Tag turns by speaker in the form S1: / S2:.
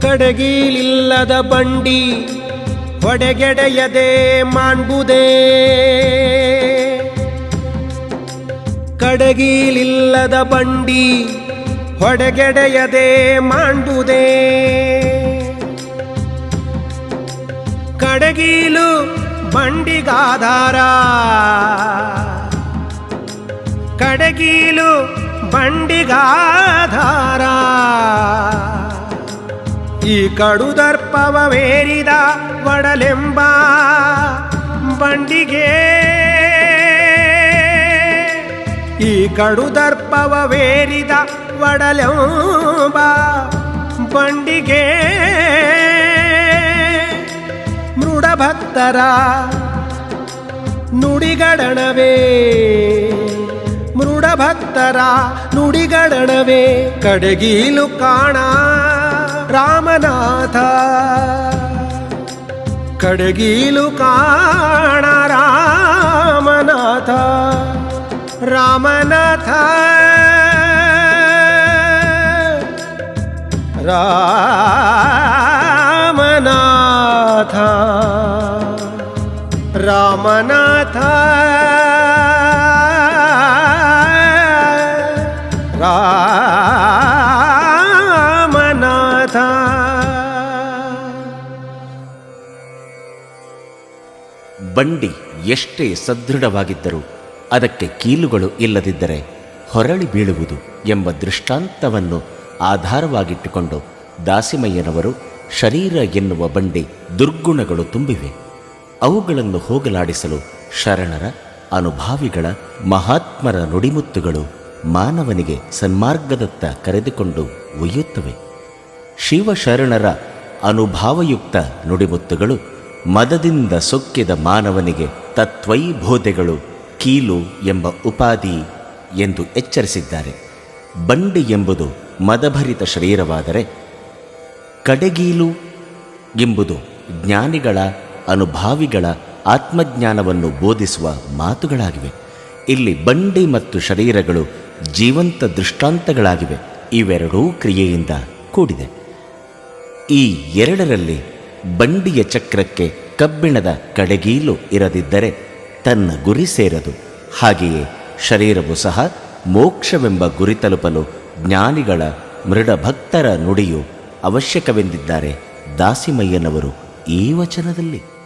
S1: ಕಡಗಿಲಿಲ್ಲದ ಬಂಡಿ ಹೊಡೆಗೆಡೆಯದೆ ಮಾಡುವುದೇ ಕಡಗೀಲಿಲ್ಲದ ಬಂಡಿ ಹೊಡೆಗೆಡೆಯದೆ ಮಾಡುವುದೇ ಕಡಗೀಲು ಬಂಡಿಗಾಧಾರ. ಕಡಗೀಲು ಬಂಡಿಗಾಧಾರ ಕಡುದರ್ಪವೇರಿದ ಒಡಲೆಂಬ ಬಂಡಿಗೆ. ಈ ಕಡುದರ್ಪವೇರಿದ ಒಡಲೆಂಬ ಬಂಡಿಗೆ. ಮೃಡಭಕ್ತರ ನುಡಿಗಡಣವೇ ಮೃಡಭಕ್ತರ ನುಡಿಗಡಣವೇ ಕಡೆಗೀಲು ಕಾಣ ರಾಮನಾಥ ಕಡೆಗೀಲು ಕಾಣ ರಾಮನಾಥ ರಾಮನಾಥ ರಾಮನಾಥ ರಾಮನಾಥ ರಾಮನಾಥ
S2: ಬಂಡಿ ಎಷ್ಟೇ ಸದೃಢವಾಗಿದ್ದರೂ ಅದಕ್ಕೆ ಕೀಲುಗಳು ಇಲ್ಲದಿದ್ದರೆ ಹೊರಳಿ ಬೀಳುವುದು ಎಂಬ ದೃಷ್ಟಾಂತವನ್ನು ಆಧಾರವಾಗಿಟ್ಟುಕೊಂಡು ದಾಸಿಮಯ್ಯನವರು ಶರೀರ ಎನ್ನುವ ಬಂಡಿ ದುರ್ಗುಣಗಳು ತುಂಬಿವೆ. ಅವುಗಳನ್ನು ಹೋಗಲಾಡಿಸಲು ಶರಣರ, ಅನುಭಾವಿಗಳ, ಮಹಾತ್ಮರ ನುಡಿಮುತ್ತುಗಳು ಮಾನವನಿಗೆ ಸನ್ಮಾರ್ಗದತ್ತ ಕರೆದುಕೊಂಡು ಒಯ್ಯುತ್ತವೆ. ಶಿವಶರಣರ ಅನುಭಾವಯುಕ್ತ ನುಡಿಮುತ್ತುಗಳು ಮದದಿಂದ ಸೊಕ್ಕಿದ ಮಾನವನಿಗೆ ತತ್ವೈಬೋಧೆಗಳು ಕೀಲು ಎಂಬ ಉಪಾಧಿ ಎಂದು ಎಚ್ಚರಿಸಿದ್ದಾರೆ. ಬಂಡಿ ಎಂಬುದು ಮದಭರಿತ ಶರೀರವಾದರೆ ಕಡೆಗೀಲು ಎಂಬುದು ಜ್ಞಾನಿಗಳ, ಅನುಭಾವಿಗಳ ಆತ್ಮಜ್ಞಾನವನ್ನು ಬೋಧಿಸುವ ಮಾತುಗಳಾಗಿವೆ. ಇಲ್ಲಿ ಬಂಡಿ ಮತ್ತು ಶರೀರಗಳು ಜೀವಂತ ದೃಷ್ಟಾಂತಗಳಾಗಿವೆ. ಇವೆರಡೂ ಕ್ರಿಯೆಯಿಂದ ಕೂಡಿದೆ. ಈ ಎರಡರಲ್ಲಿ ಬಂಡಿಯ ಚಕ್ರಕ್ಕೆ ಕಬ್ಬಿಣದ ಕಡೆಗೀಲು ಇರದಿದ್ದರೆ ತನ್ನ ಗುರಿ ಸೇರದು. ಹಾಗೆಯೇ ಶರೀರವು ಸಹ ಮೋಕ್ಷವೆಂಬ ಗುರಿ ತಲುಪಲು ಜ್ಞಾನಿಗಳ ಮೃಡಭಕ್ತರ ನುಡಿಯು ಅವಶ್ಯಕವೆಂದಿದ್ದಾರೆ ದಾಸಿಮಯ್ಯನವರು ಈ ವಚನದಲ್ಲಿ.